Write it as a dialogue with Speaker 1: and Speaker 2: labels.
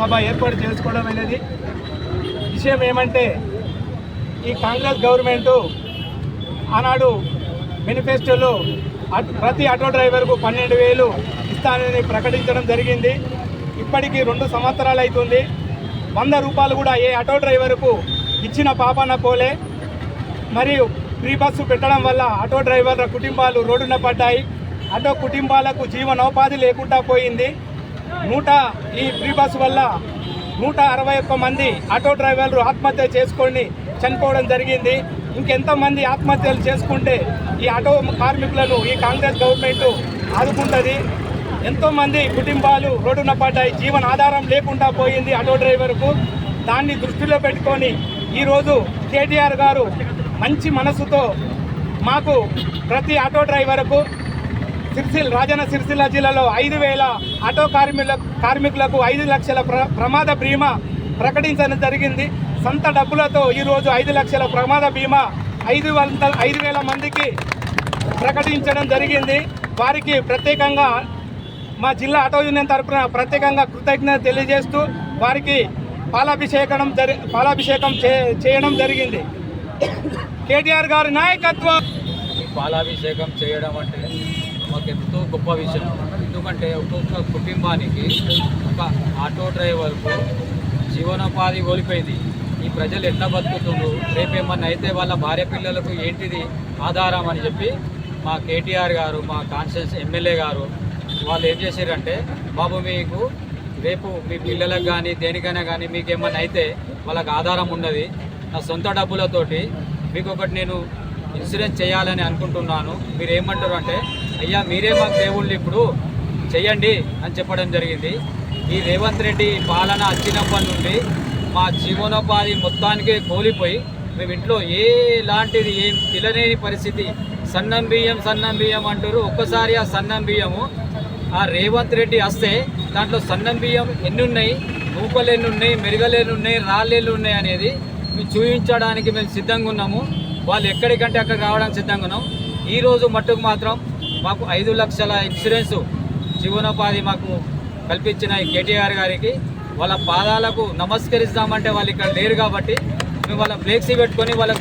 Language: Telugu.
Speaker 1: సభ ఏర్పాటు చేసుకోవడం అనేది విషయం ఏమంటే ఈ కాంగ్రెస్ గవర్నమెంటు ఆనాడు మేనిఫెస్టోలో ప్రతి ఆటో డ్రైవర్కు పన్నెండు వేలు ఇస్తానని ప్రకటించడం జరిగింది. ఇప్పటికీ రెండు సంవత్సరాలు అవుతుంది వంద రూపాయలు కూడా ఏ ఆటో డ్రైవర్కు ఇచ్చిన పాపన పోలే. మరియు ఫ్రీ బస్సు పెట్టడం వల్ల ఆటో డ్రైవర్ల కుటుంబాలు రోడ్డున పడ్డాయి. ఆటో కుటుంబాలకు జీవనోపాధి లేకుండా పోయింది. నూట ఈ ఫ్రీ బస్ వల్ల నూట అరవై ఒక్క మంది ఆటో డ్రైవర్లు ఆత్మహత్య చేసుకొని చనిపోవడం జరిగింది. ఇంకెంతమంది ఆత్మహత్యలు చేసుకుంటే ఈ ఆటో కార్మికులను ఈ కాంగ్రెస్ గవర్నమెంట్ ఆదుకుంటుంది. ఎంతోమంది కుటుంబాలు రోడ్డున పడ్డాయి. జీవన ఆధారం లేకుండా పోయింది ఆటో డ్రైవర్కు. దాన్ని దృష్టిలో పెట్టుకొని ఈరోజు కేటీఆర్ గారు మంచి మనసుతో మాకు ప్రతి ఆటో డ్రైవర్కు సిరిసిల్ రాజన్న సిరిసిల్ల జిల్లాలో ఐదు వేల ఆటో కార్మికుల కార్మికులకు ఐదు లక్షల ప్ర ప్రమాద బీమా ప్రకటించడం జరిగింది. సొంత డబ్బులతో ఈరోజు ఐదు లక్షల ప్రమాద బీమా ఐదు వందల ఐదు వేల మందికి ప్రకటించడం జరిగింది. వారికి ప్రత్యేకంగా మా జిల్లా ఆటో యూనియన్ తరపున ప్రత్యేకంగా కృతజ్ఞత తెలియజేస్తూ వారికి పాలాభిషేకం జరి పాలాభిషేకం చే చేయడం జరిగింది. కేటీఆర్ గారి నాయకత్వం.
Speaker 2: పాలాభిషేకం చేయడం అంటే మాకు ఎంతో గొప్ప విషయం. ఎందుకంటే ఒక్కొక్క కుటుంబానికి ఒక ఆటో డ్రైవర్కు జీవనోపాధి కోల్పోయింది. ఈ ప్రజలు ఎట్లా బతుకుతుండ్రు? రేపేమన్నా అయితే వాళ్ళ భార్య పిల్లలకు ఏంటిది ఆధారం అని చెప్పి మా కేటీఆర్ గారు మా కాన్షియస్ ఎమ్మెల్యే గారు వాళ్ళు ఏం చేశారంటే బాబు మీకు రేపు మీ పిల్లలకు కానీ దేనికైనా కానీ మీకు ఏమన్నా అయితే వాళ్ళకి ఆధారం ఉన్నది. నా సొంత డబ్బులతోటి మీకు ఒకటి నేను ఇన్సూరెన్స్ చేయాలని అనుకుంటున్నాను. మీరు ఏమంటారు అంటే అయ్యా మీరే మాకు దేవుళ్ళు ఇప్పుడు చెయ్యండి అని చెప్పడం జరిగింది. ఈ రేవంత్ రెడ్డి పాలన వచ్చినప్పటి నుండి మా జీవనోపాధి మొత్తానికే కోల్పోయి మేము ఇంట్లో ఏ లాంటిది ఏం తినలేని పరిస్థితి. సన్నం బియ్యం సన్నం బియ్యం అంటారు ఒక్కసారి ఆ సన్నం బియ్యము ఆ రేవంత్ రెడ్డి వస్తే దాంట్లో సన్నం బియ్యం ఎన్ని ఉన్నాయి నూకలు ఎన్ని ఉన్నాయి మెరుగలు ఎన్ని ఉన్నాయి రాళ్ళు ఎన్ని ఉన్నాయి అనేది మేము చూపించడానికి మేము సిద్ధంగా ఉన్నాము. వాళ్ళు ఎక్కడికంటే అక్కడ రావడానికి సిద్ధంగా ఉన్నాం. ఈరోజు మట్టుకు మాత్రం మాకు ఐదు లక్షల ఇన్సూరెన్స్ జీవనోపాధి మాకు కల్పించిన కేటీఆర్ గారికి. వాళ్ళ పాదాలకు నమస్కరిస్తామంటే వాళ్ళు ఇక్కడ లేరు కాబట్టి మేము వాళ్ళ ఫ్లెక్సీ పెట్టుకొని వాళ్ళకి